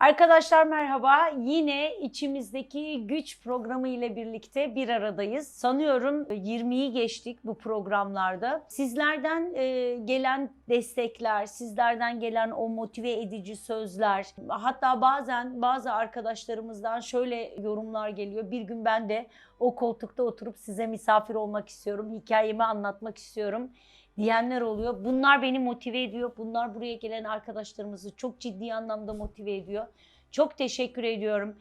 Arkadaşlar merhaba. Yine içimizdeki güç programı ile birlikte bir aradayız. Sanıyorum 20'yi geçtik bu programlarda. Sizlerden e, gelen destekler, sizlerden gelen o motive edici sözler, hatta bazen bazı arkadaşlarımızdan şöyle yorumlar geliyor. Bir gün ben de o koltukta oturup size misafir olmak istiyorum, hikayemi anlatmak istiyorum diyenler oluyor. Bunlar beni motive ediyor. Bunlar buraya gelen arkadaşlarımızı çok ciddi anlamda motive ediyor. Çok teşekkür ediyorum.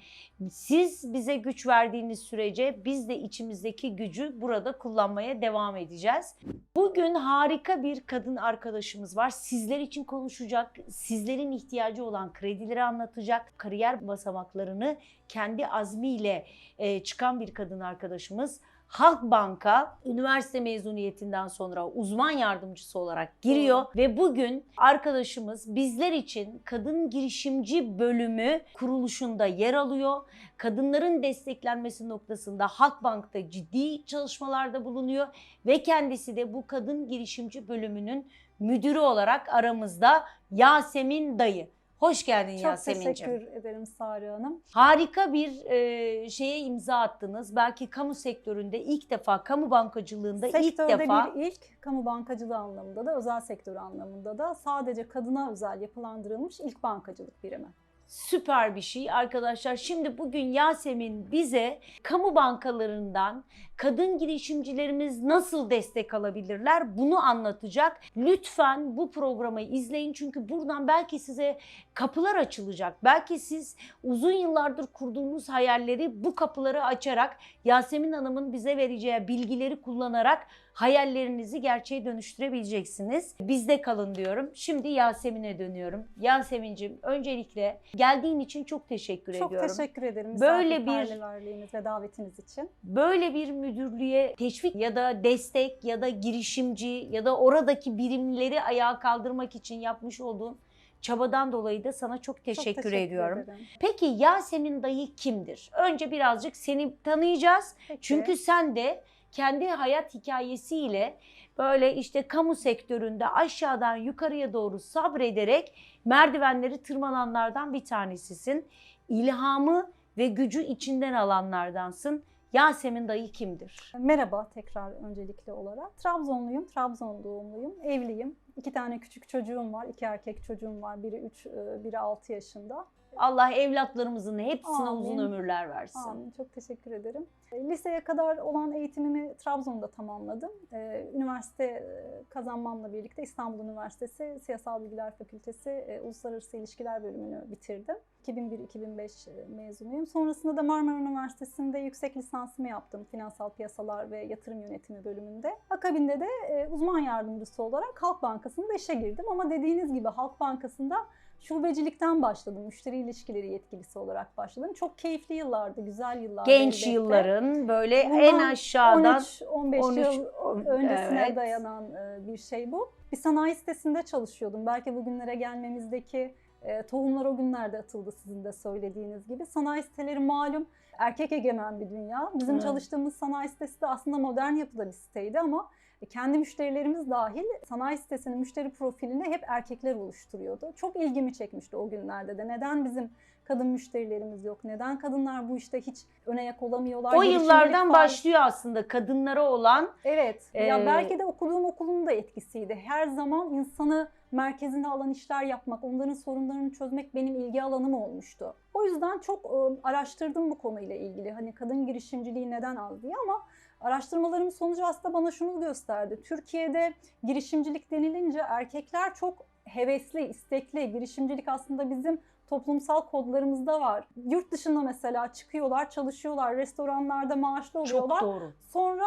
Siz bize güç verdiğiniz sürece biz de içimizdeki gücü burada kullanmaya devam edeceğiz. Bugün harika bir kadın arkadaşımız var. Sizler için konuşacak, sizlerin ihtiyacı olan kredileri anlatacak, kariyer basamaklarını kendi azmiyle e, çıkan bir kadın arkadaşımız. Halkbank'a üniversite mezuniyetinden sonra uzman yardımcısı olarak giriyor ve bugün arkadaşımız bizler için kadın girişimci bölümü kuruluşunda yer alıyor. Kadınların desteklenmesi noktasında Halkbank'ta ciddi çalışmalarda bulunuyor ve kendisi de bu kadın girişimci bölümünün müdürü olarak aramızda Yasemin Dayı. Hoş geldin Çok Yasemin'ciğim. teşekkür ederim Sare Hanım. Harika bir e, şeye imza attınız. Belki kamu sektöründe ilk defa, kamu bankacılığında ilk Sektörde defa bir ilk, kamu bankacılığı anlamında da, özel sektör anlamında da sadece kadına özel yapılandırılmış ilk bankacılık birimi. süper bir şey arkadaşlar. Şimdi bugün Yasemin bize kamu bankalarından kadın girişimcilerimiz nasıl destek alabilirler bunu anlatacak. Lütfen bu programı izleyin çünkü buradan belki size kapılar açılacak. Belki siz uzun yıllardır kurduğunuz hayalleri bu kapıları açarak Yasemin Hanım'ın bize vereceği bilgileri kullanarak hayallerinizi gerçeğe dönüştürebileceksiniz. Bizde kalın diyorum. Şimdi Yasemin'e dönüyorum. Yasemin'cim öncelikle geldiğin için çok teşekkür Çok ediyorum. teşekkür ederim Böyle bir- ve davetiniz için. Böyle bir müdürlüğe teşvik ya da destek ya da girişimci ya da oradaki birimleri ayağa kaldırmak için yapmış olduğun çabadan dolayı da sana çok teşekkür, Çok ediyorum. ederim. Peki Yasemin dayı kimdir? Önce birazcık seni tanıyacağız. Peki. Çünkü sen de kendi hayat hikayesiyle böyle işte kamu sektöründe aşağıdan yukarıya doğru sabrederek merdivenleri tırmananlardan bir tanesisin. İlhamı ve gücü içinden alanlardansın. Yasemin dayı kimdir? Merhaba tekrar öncelikli olarak. Trabzonluyum, Trabzon doğumluyum, evliyim. İki tane küçük çocuğum var, iki erkek çocuğum var. Biri 3, biri 6 yaşında. Allah evlatlarımızın hepsine Amin. uzun ömürler versin. Amin. Çok teşekkür ederim. Liseye kadar olan eğitimimi Trabzon'da tamamladım. Ee, Üniversite e, kazanmamla birlikte İstanbul Üniversitesi Siyasal Bilgiler Fakültesi e, Uluslararası İlişkiler bölümünü bitirdim. 2001-2005 e, mezunuyum. Sonrasında da Marmara Üniversitesi'nde yüksek lisansımı yaptım. Finansal piyasalar ve yatırım yönetimi bölümünde. Akabinde de uzman yardımcısı olarak Halk Bankası'nda işe girdim. Ama dediğiniz gibi Halk Bankası'nda şubecilikten başladım. Müşteri ilişkileri yetkilisi olarak başladım. Çok keyifli yıllardı, güzel yıllardı. Genç elbette. yılların böyle Bundan en aşağıdan 13-15 13 yıl öncesine evet. dayanan e, bir şey bu. Bir sanayi sitesinde çalışıyordum. Belki bugünlere gelmemizdeki e, tohumlar o günlerde atıldı sizin de söylediğiniz gibi. Sanayi siteleri malum erkek egemen bir dünya. Bizim Evet. çalıştığımız sanayi sitesi de aslında modern yapıda bir siteydi ama kendi müşterilerimiz dahil sanayi sitesinin müşteri profilini hep erkekler oluşturuyordu. Çok ilgimi çekmişti o günlerde de. Neden bizim kadın müşterilerimiz yok? Neden kadınlar bu işte hiç öne yak olamıyorlar? o yıllardan faal- başlıyor aslında kadınlara olan Evet. Ee, ya belki de okuduğum okulun da etkisiydi. Her zaman insanı merkezinde alan işler yapmak, onların sorunlarını çözmek benim ilgi alanım olmuştu. O yüzden çok e, araştırdım bu konuyla ilgili. Hani kadın girişimciliği neden az diye ama araştırmalarım sonucu aslında bana şunu gösterdi. Türkiye'de girişimcilik denilince erkekler çok hevesli, istekli. Girişimcilik aslında bizim toplumsal kodlarımızda var. Yurt dışında mesela çıkıyorlar, çalışıyorlar, restoranlarda maaşlı çok oluyorlar. doğru. Sonra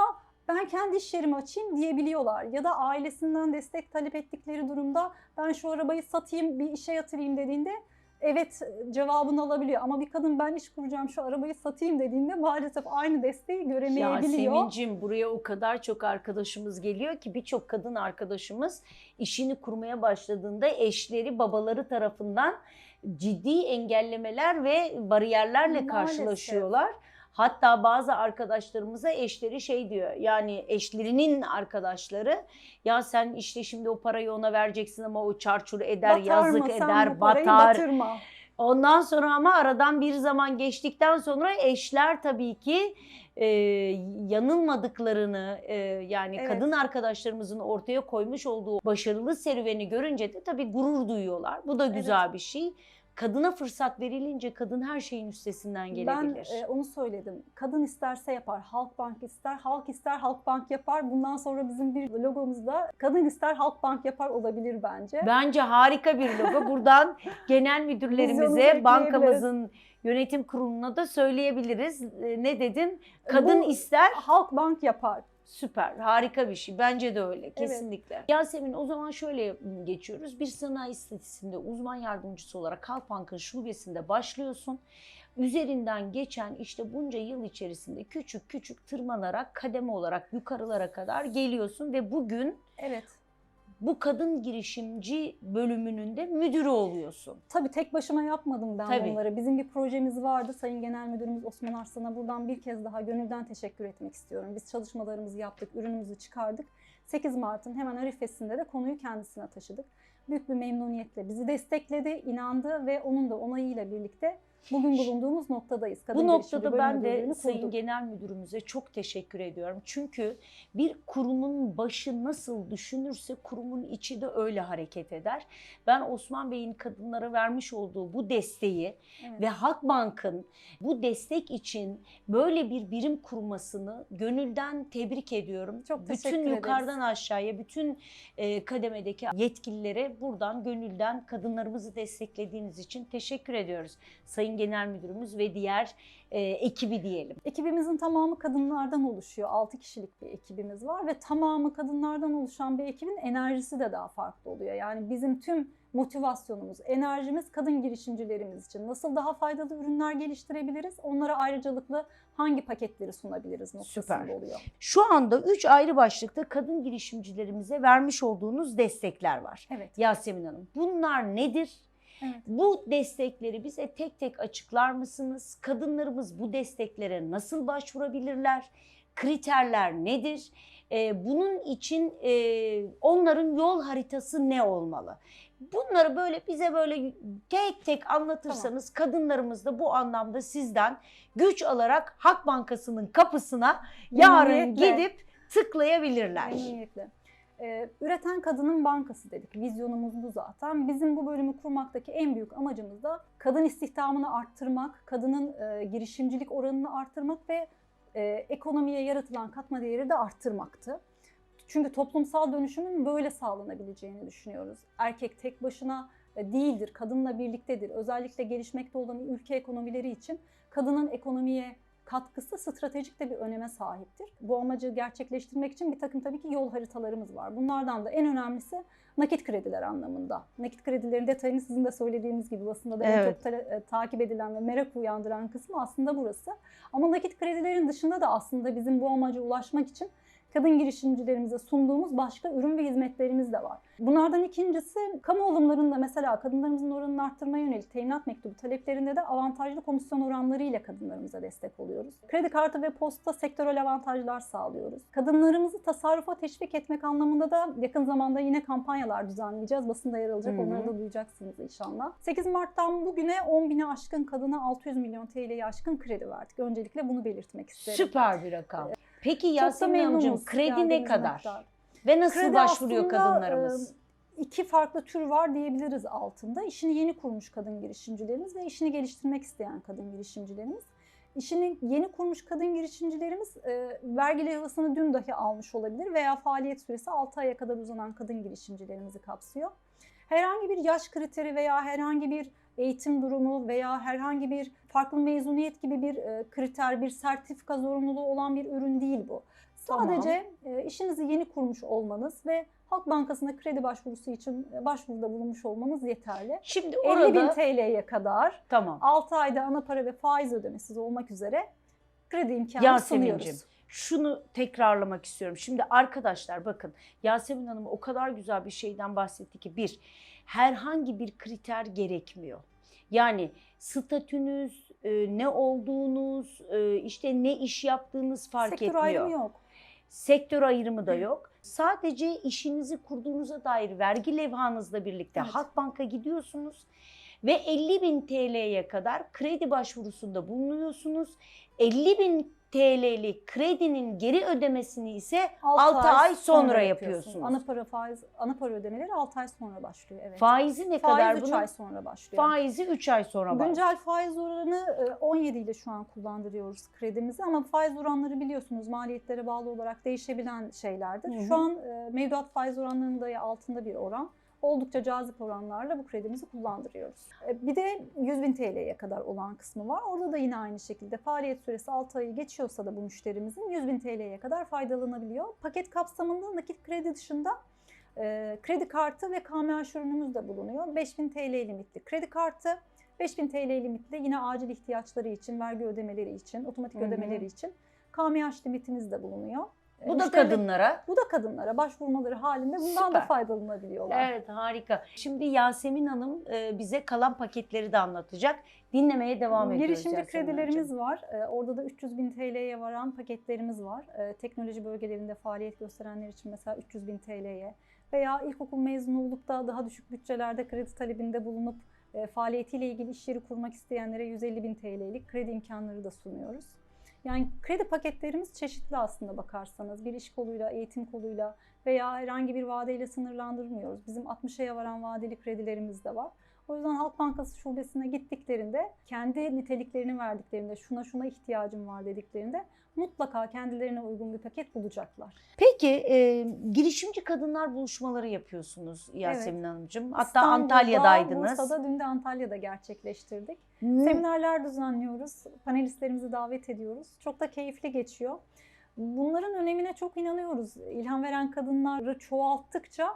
ben kendi iş yerimi açayım diyebiliyorlar. Ya da ailesinden destek talep ettikleri durumda ben şu arabayı satayım bir işe yatırayım dediğinde evet cevabını alabiliyor. Ama bir kadın ben iş kuracağım şu arabayı satayım dediğinde maalesef aynı desteği göremeyebiliyor. Yasemin'cim buraya o kadar çok arkadaşımız geliyor ki birçok kadın arkadaşımız işini kurmaya başladığında eşleri babaları tarafından ciddi engellemeler ve bariyerlerle Maalesef. karşılaşıyorlar. Hatta bazı arkadaşlarımıza eşleri şey diyor yani eşlerinin arkadaşları ya sen işte şimdi o parayı ona vereceksin ama o çarçur eder Batar yazık mı? Sen eder bu parayı batar batırma. Ondan sonra ama aradan bir zaman geçtikten sonra eşler tabii ki e, yanılmadıklarını e, yani Evet. kadın arkadaşlarımızın ortaya koymuş olduğu başarılı serüveni görünce de tabii gurur duyuyorlar. Bu da güzel bir şey. Kadına fırsat verilince kadın her şeyin üstesinden Ben gelebilir. e, onu söyledim. Kadın isterse yapar, Halkbank ister, halk ister, Halkbank yapar. Bundan sonra bizim bir logomuz da kadın ister, Halkbank yapar olabilir bence. Bence harika bir logo. Buradan genel müdürlerimize, bankamızın yönetim kuruluna da söyleyebiliriz. E, Ne dedin? Kadın Bu- ister, Halkbank yapar. Süper, harika bir şey. Bence de öyle, kesinlikle. Yasemin o zaman şöyle geçiyoruz. Bir sanayi sitesinde uzman yardımcısı olarak Halkbank'ın şubesinde başlıyorsun. Üzerinden geçen işte bunca yıl içerisinde küçük küçük tırmanarak kademe olarak yukarılara kadar geliyorsun ve bugün Evet. Bu kadın girişimci bölümünün de müdürü oluyorsun. Tabii tek başıma yapmadım ben Tabii. bunları. Bizim bir projemiz vardı. Sayın Genel Müdürümüz Osman Arslan'a buradan bir kez daha gönülden teşekkür etmek istiyorum. Biz çalışmalarımızı yaptık, ürünümüzü çıkardık. 8 Mart'ın hemen arifesinde de konuyu kendisine taşıdık. Büyük bir memnuniyetle bizi destekledi, inandı ve onun da onayıyla birlikte bugün bulunduğumuz noktadayız. Kadın Bu noktada ben de Sayın kurduk. Genel Müdürümüze çok teşekkür ediyorum. Çünkü bir kurumun başı nasıl düşünürse kurumun içi de öyle hareket eder. Ben Osman Bey'in kadınlara vermiş olduğu bu desteği Evet. ve Halkbank'ın bu destek için böyle bir birim kurmasını gönülden tebrik ediyorum. Çok teşekkür bütün ederiz. yukarıdan aşağıya, bütün e, kademedeki yetkililere buradan gönülden kadınlarımızı desteklediğiniz için teşekkür ediyoruz. Sayın Genel Müdürümüz ve diğer e, ekibi diyelim. Ekibimizin tamamı kadınlardan oluşuyor. 6 kişilik bir ekibimiz var ve tamamı kadınlardan oluşan bir ekibin enerjisi de daha farklı oluyor. Yani bizim tüm motivasyonumuz, enerjimiz kadın girişimcilerimiz için. Nasıl daha faydalı ürünler geliştirebiliriz? Onlara ayrıcalıklı hangi paketleri sunabiliriz noktasında Süper. oluyor. Şu anda üç ayrı başlıkta kadın girişimcilerimize vermiş olduğunuz destekler var. Evet. Yasemin Hanım bunlar nedir? Evet. Bu destekleri bize tek tek açıklar mısınız? Kadınlarımız bu desteklere nasıl başvurabilirler? Kriterler nedir? Ee, bunun için e, onların yol haritası ne olmalı? Bunları böyle bize böyle tek tek anlatırsanız kadınlarımız da bu anlamda sizden güç alarak Hak Bankası'nın kapısına yarın Memnuniyetle. gidip tıklayabilirler. Memnuniyetle. Ee, üreten kadının bankası dedik. Vizyonumuz bu zaten. Bizim bu bölümü kurmaktaki en büyük amacımız da kadın istihdamını arttırmak, kadının e, girişimcilik oranını arttırmak ve e, ekonomiye yaratılan katma değeri de arttırmaktı. Çünkü toplumsal dönüşümün böyle sağlanabileceğini düşünüyoruz. Erkek tek başına e, değildir, kadınla birliktedir. Özellikle gelişmekte olan ülke ekonomileri için kadının ekonomiye katkısı stratejik de bir öneme sahiptir. Bu amacı gerçekleştirmek için bir takım tabii ki yol haritalarımız var. Bunlardan da en önemlisi nakit krediler anlamında. Nakit kredilerin detayını sizin de söylediğiniz gibi basında da en Evet. çok ta- e, takip edilen ve merak uyandıran kısmı aslında burası. Ama nakit kredilerin dışında da aslında bizim bu amaca ulaşmak için kadın girişimcilerimize sunduğumuz başka ürün ve hizmetlerimiz de var. Bunlardan ikincisi kamu alımlarında mesela kadınlarımızın oranını arttırmaya yönelik teminat mektubu taleplerinde de avantajlı komisyon oranları ile kadınlarımıza destek oluyoruz. Kredi kartı ve posta sektörel avantajlar sağlıyoruz. Kadınlarımızı tasarrufa teşvik etmek anlamında da yakın zamanda yine kampanyalar düzenleyeceğiz. Basında yer alacak. Hı hı. Onları da duyacaksınız inşallah. 8 Mart'tan bugüne 10 bine aşkın kadına 600 milyon TL'ye aşkın kredi verdik. Öncelikle bunu belirtmek isterim. Süper bir rakam. Peki Yasemin Hanımcığım kredi ne kadar? Ve nasıl Kredi başvuruyor aslında, kadınlarımız? iki farklı tür var diyebiliriz altında. İşini yeni kurmuş kadın girişimcilerimiz ve işini geliştirmek isteyen kadın girişimcilerimiz. İşini yeni kurmuş kadın girişimcilerimiz e, vergi levhasını dün dahi almış olabilir veya faaliyet süresi 6 aya kadar uzanan kadın girişimcilerimizi kapsıyor. Herhangi bir yaş kriteri veya herhangi bir eğitim durumu veya herhangi bir farklı mezuniyet gibi bir e, kriter, bir sertifika zorunluluğu olan bir ürün değil bu. Tamam. Sadece e, işinizi yeni kurmuş olmanız ve Halk Bankası'na kredi başvurusu için e, başvuruda bulunmuş olmanız yeterli. Şimdi 50 bin orada TL'ye kadar tamam. 6 ayda ana para ve faiz ödemesiz olmak üzere kredi imkanı Yasemin'cim, sunuyoruz. Şunu tekrarlamak istiyorum. Şimdi arkadaşlar bakın Yasemin Hanım o kadar güzel bir şeyden bahsetti ki bir herhangi bir kriter gerekmiyor. Yani statünüz, e, ne olduğunuz, e, işte ne iş yaptığınız fark Sektör etmiyor. ayrımı yok. Sektör ayrımı da yok. Sadece işinizi kurduğunuza dair vergi levhanızla birlikte Evet. Halkbank'a gidiyorsunuz ve 50 bin TL'ye kadar kredi başvurusunda bulunuyorsunuz. 50 bin TL'lik kredinin geri ödemesini ise Altı ay sonra yapıyorsunuz. Ana para faiz, ana para ödemeleri 6 ay sonra başlıyor. Evet. faizi ne kadar Faiz 3 bunun? ay sonra başlıyor. Faizi 3 ay sonra var. Güncel faiz oranı e, 17 ile şu an kullandırıyoruz kredimizi ama faiz oranları biliyorsunuz maliyetlere bağlı olarak değişebilen şeylerdir. Hı hı. Şu an e, mevduat faiz oranlarının da altında bir oran. Oldukça cazip oranlarla bu kredimizi kullandırıyoruz. E, Bir de 100 bin TL'ye kadar olan kısmı var. Orada da yine aynı şekilde faaliyet süresi 6 ayı geçiyorsa da bu müşterimizin 100 bin TL'ye kadar faydalanabiliyor. Paket kapsamında nakit kredi dışında e, kredi kartı ve KMH ürünümüz de bulunuyor. 5000 TL limitli kredi kartı, 5000 TL limitli yine acil ihtiyaçları için, vergi ödemeleri için, otomatik Hı hı. ödemeleri için KMH limitimiz de bulunuyor. E, Bu da müşteri- kadınlara. Bu da kadınlara başvurmaları halinde bundan da Süper. faydalanabiliyorlar. Evet harika. Şimdi Yasemin Hanım e, bize kalan paketleri de anlatacak. Dinlemeye devam ediyoruz. Girişimci kredilerimiz Hanımcığım. var. Ee, Orada da 300 bin TL'ye varan paketlerimiz var. Teknoloji bölgelerinde faaliyet gösterenler için mesela 300 bin TL'ye veya ilkokul mezunu olup da daha düşük bütçelerde kredi talebinde bulunup e, faaliyetiyle ilgili iş yeri kurmak isteyenlere 150 bin TL'lik kredi imkanları da sunuyoruz. Yani kredi paketlerimiz çeşitli aslında bakarsanız. Bir iş koluyla, eğitim koluyla veya herhangi bir vadeyle sınırlandırmıyoruz. Bizim 60'a varan vadeli kredilerimiz de var. O yüzden Halk Bankası şubesine gittiklerinde kendi niteliklerini verdiklerinde şuna şuna ihtiyacım var dediklerinde mutlaka kendilerine uygun bir paket bulacaklar. Peki e, girişimci kadınlar buluşmaları yapıyorsunuz Yasemin Hanımcığım. Hatta İstanbul'da, Antalya'daydınız. Bursa'da dün de Antalya'da gerçekleştirdik. Ne- Seminerler düzenliyoruz. Panelistlerimizi davet ediyoruz. Çok da keyifli geçiyor. Bunların önemine çok inanıyoruz. İlham veren kadınları çoğalttıkça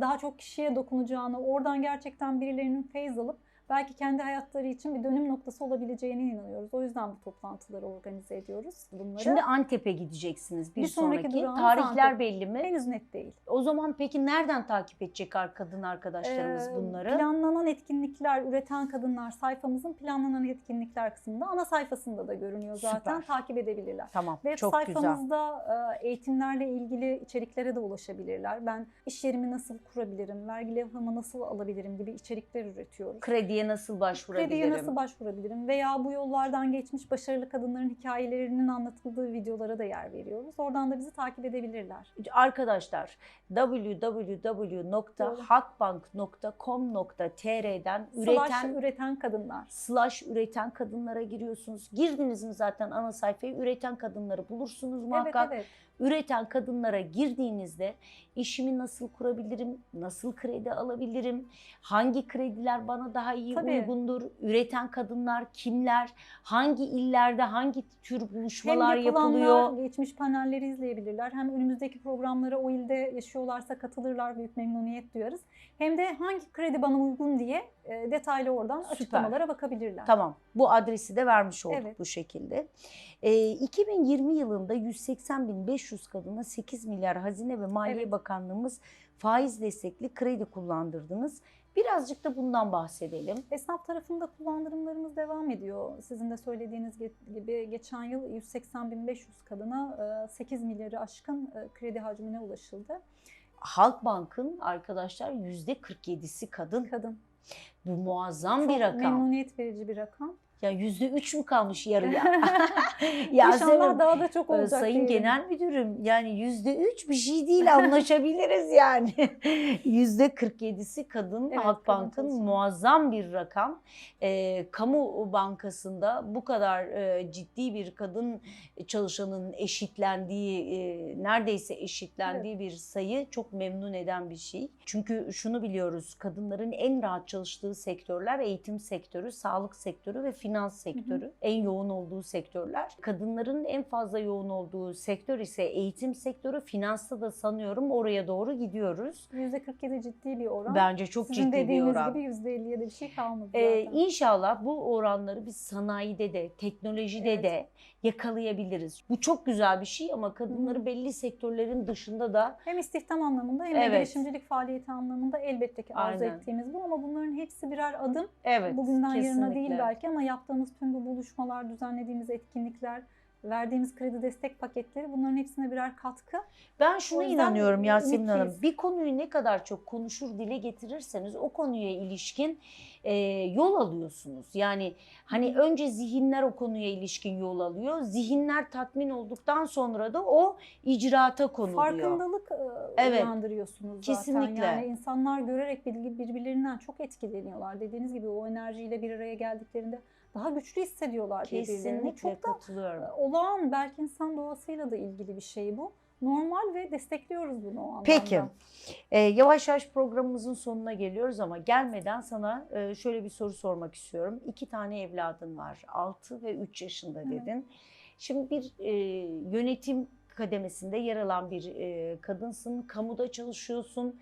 daha çok kişiye dokunacağını, oradan gerçekten birilerinin feyz alıp belki kendi hayatları için bir dönüm noktası olabileceğine inanıyoruz. O yüzden bu toplantıları organize ediyoruz. Bunları Şimdi Antep'e gideceksiniz bir, Bir sonraki sonraki. Tarihler Antep. belli mi? henüz net değil. O zaman peki nereden takip edecek kadın arkadaşlarımız Ee, bunları? Planlanan etkinlikler, üreten kadınlar sayfamızın planlanan etkinlikler kısmında ana sayfasında da görünüyor zaten. Süper. Takip edebilirler. Tamam Web çok güzel. sayfamızda e, eğitimlerle ilgili içeriklere de ulaşabilirler. Ben iş yerimi nasıl kurabilirim, vergi levhamı nasıl alabilirim gibi içerikler üretiyoruz. Krediye nasıl başvurabilirim? Krediye nasıl başvurabilirim veya bu yollardan geçmiş başarılı kadınların hikayelerinin anlatıldığı videolara da yer veriyoruz. Oradan da bizi takip edebilirler. Arkadaşlar www.halkbank.com.tr'den Slash üreten üreten kadınlar. slash üreten kadınlara giriyorsunuz. Girdiniz mi zaten ana sayfaya üreten kadınları bulursunuz muhakkak. Evet evet. Üreten kadınlara girdiğinizde işimi nasıl kurabilirim, nasıl kredi alabilirim, hangi krediler bana daha iyi Tabii. uygundur, üreten kadınlar kimler, hangi illerde hangi tür buluşmalar hem yapılıyor. geçmiş panelleri izleyebilirler. Hem önümüzdeki programlara o ilde yaşıyorlarsa katılırlar, büyük memnuniyet duyarız. Hem de hangi kredi bana uygun diye e, detaylı oradan Süper. açıklamalara bakabilirler. Tamam bu adresi de vermiş olduk Evet. bu şekilde. Ee, 2020 yılında 180.500 kadına 8 milyar Hazine ve Maliye Evet. Bakanlığımız faiz destekli kredi kullandırdınız. Birazcık da bundan bahsedelim. Esnaf tarafında kullandırımlarımız devam ediyor. Sizin de söylediğiniz ge- gibi geçen yıl 180.500 kadına e, 8 milyarı aşkın e, kredi hacmine ulaşıldı. Halkbank'ın arkadaşlar %47'si kadın. Kadın. Bu muazzam Çok bir rakam. memnuniyet verici bir rakam. Ya %3 mü kalmış yarıya? İnşallah daha da çok Ee, olacak. Sayın diyelim. Genel Müdürüm yani yüzde üç bir şey değil anlaşabiliriz yani. Yüzde 47'si kadın Evet, Halkbank'ın muazzam bir rakam. Ee, kamu bankasında bu kadar e, ciddi bir kadın çalışanın eşitlendiği e, neredeyse eşitlendiği bir sayı çok memnun eden bir şey. Çünkü şunu biliyoruz kadınların en rahat çalıştığı sektörler eğitim sektörü, sağlık sektörü ve finans sektörü. En yoğun olduğu sektörler. Kadınların en fazla yoğun olduğu sektör ise eğitim sektörü. Finansta da sanıyorum oraya doğru gidiyoruz. %47 ciddi bir oran. Bence çok Sizin ciddi bir dediğiniz oran. gibi %50'ye de bir şey kalmadı Ee, inşallah bu oranları biz sanayide de, teknolojide Evet. de yakalayabiliriz. Bu çok güzel bir şey ama kadınları belli sektörlerin dışında da Hem istihdam anlamında hem de Evet. girişimcilik faaliyeti anlamında elbette ki arzu Aynen. ettiğimiz bu ama bunların hepsi birer adım. evet Bugünden yarına değil kesinlikle. belki ama yaptığımız tüm bu buluşmalar, düzenlediğimiz etkinlikler verdiğimiz kredi destek paketleri bunların hepsine birer katkı. Ben şuna inanıyorum Yasemin Hanım. Bir konuyu ne kadar çok konuşur dile getirirseniz o konuya ilişkin e, yol alıyorsunuz. Yani hani önce zihinler o konuya ilişkin yol alıyor. Zihinler tatmin olduktan sonra da o icraata konuluyor. Farkındalık Evet. uyandırıyorsunuz zaten. Kesinlikle. Yani insanlar görerek birbirlerinden çok etkileniyorlar. Dediğiniz gibi o enerjiyle bir araya geldiklerinde daha güçlü hissediyorlar birbirlerini. Kesinlikle Çok da katılıyorum. olağan belki insan doğasıyla da ilgili bir şey bu. Normal ve destekliyoruz bunu o anlamda. Peki. Ee, yavaş yavaş programımızın sonuna geliyoruz ama gelmeden sana e, şöyle bir soru sormak istiyorum. İki tane evladın var. 6 ve 3 yaşında Evet. dedin. Şimdi bir e, yönetim kademesinde yer alan bir e, kadınsın. Kamuda çalışıyorsun.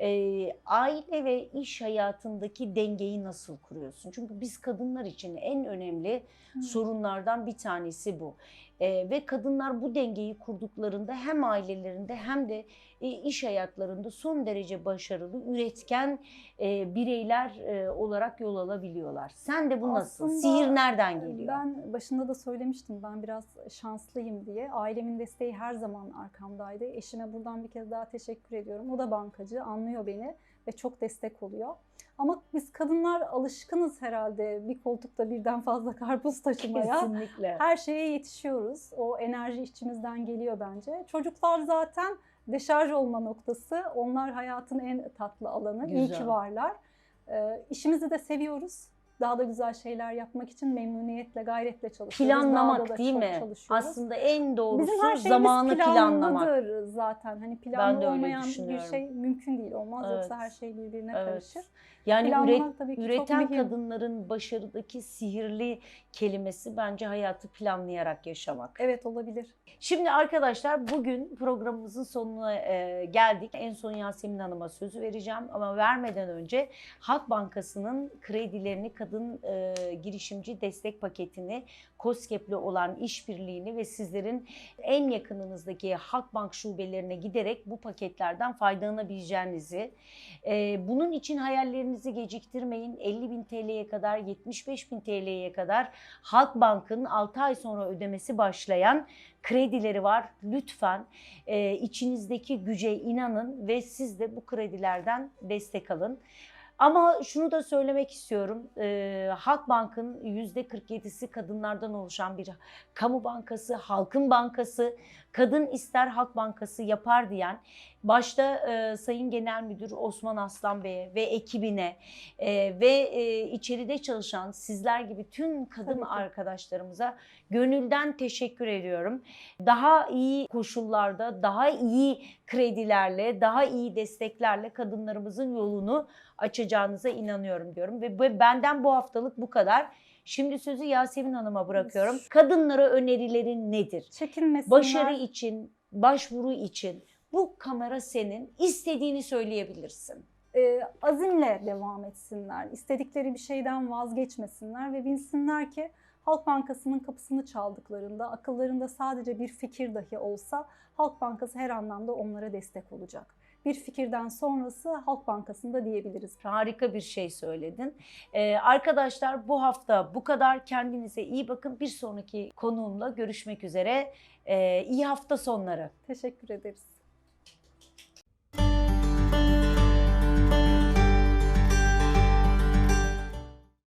E, aile ve iş hayatındaki dengeyi nasıl kuruyorsun? Çünkü biz kadınlar için en önemli Hı. sorunlardan bir tanesi bu. Ee, ve kadınlar bu dengeyi kurduklarında hem ailelerinde hem de e, iş hayatlarında son derece başarılı, üretken e, bireyler e, olarak yol alabiliyorlar. Sen de bu nasıl? Aslında, Sihir nereden geliyor? Ben başında da söylemiştim ben biraz şanslıyım diye. Ailemin desteği her zaman arkamdaydı. Eşime buradan bir kez daha teşekkür ediyorum. O da bankacı, anlıyor beni ve çok destek oluyor. Ama biz kadınlar alışkınız herhalde bir koltukta birden fazla karpuz taşımaya. Kesinlikle. Her şeye yetişiyoruz. O enerji içimizden geliyor bence. Çocuklar zaten deşarj olma noktası. Onlar hayatın en tatlı alanı. İyi Güzel. ki varlar. Ee, işimizi de seviyoruz. Daha da güzel şeyler yapmak için memnuniyetle, gayretle çalışıyoruz. Planlamak da değil mi? Aslında en doğrusu Bizim her zamanı planlamak. zaten. Hani planlı olmayan bir şey mümkün değil. Olmaz Evet. yoksa her şey birbirine Evet. karışır. Yani üret, üreten kadınların başarıdaki sihirli kelimesi bence hayatı planlayarak yaşamak. Evet olabilir. Şimdi arkadaşlar bugün programımızın sonuna e, geldik. En son Yasemin Hanım'a sözü vereceğim ama vermeden önce Halk Bankası'nın kredilerini kadın e, girişimci destek paketini COSGAP'le olan işbirliğini ve sizlerin en yakınınızdaki Halkbank şubelerine giderek bu paketlerden faydalanabileceğinizi, e, bunun için hayallerinizi geciktirmeyin. 50 bin TL'ye kadar, 75 bin TL'ye kadar Halkbank'ın 6 ay sonra ödemesi başlayan kredileri var. Lütfen e, içinizdeki güce inanın ve siz de bu kredilerden destek alın. Ama şunu da söylemek istiyorum. E, Halkbank'ın %47'si kadınlardan oluşan bir kamu bankası, halkın bankası, kadın ister Halk Bankası yapar diyen başta e, Sayın Genel Müdür Osman Aslan Bey'e ve ekibine e, ve e, içeride çalışan sizler gibi tüm kadın Tabii arkadaşlarımıza gönülden teşekkür ediyorum. Daha iyi koşullarda, daha iyi kredilerle, daha iyi desteklerle kadınlarımızın yolunu açacağınıza inanıyorum diyorum. Ve benden bu haftalık bu kadar. Şimdi sözü Yasemin Hanım'a bırakıyorum. Kadınlara önerilerin nedir? Çekinmesinler. Başarı için, başvuru için bu kamera senin. İstediğini söyleyebilirsin. e, azimle devam etsinler. İstedikleri bir şeyden vazgeçmesinler ve bilsinler ki Halk Bankası'nın kapısını çaldıklarında akıllarında sadece bir fikir dahi olsa Halk Bankası her anlamda onlara destek olacak. Bir fikirden sonrası Halk Bankası'nda diyebiliriz. Harika bir şey söyledin. Ee, arkadaşlar bu hafta bu kadar. Kendinize iyi bakın. Bir sonraki konuğumla görüşmek üzere. Ee, iyi hafta sonları. Teşekkür ederiz.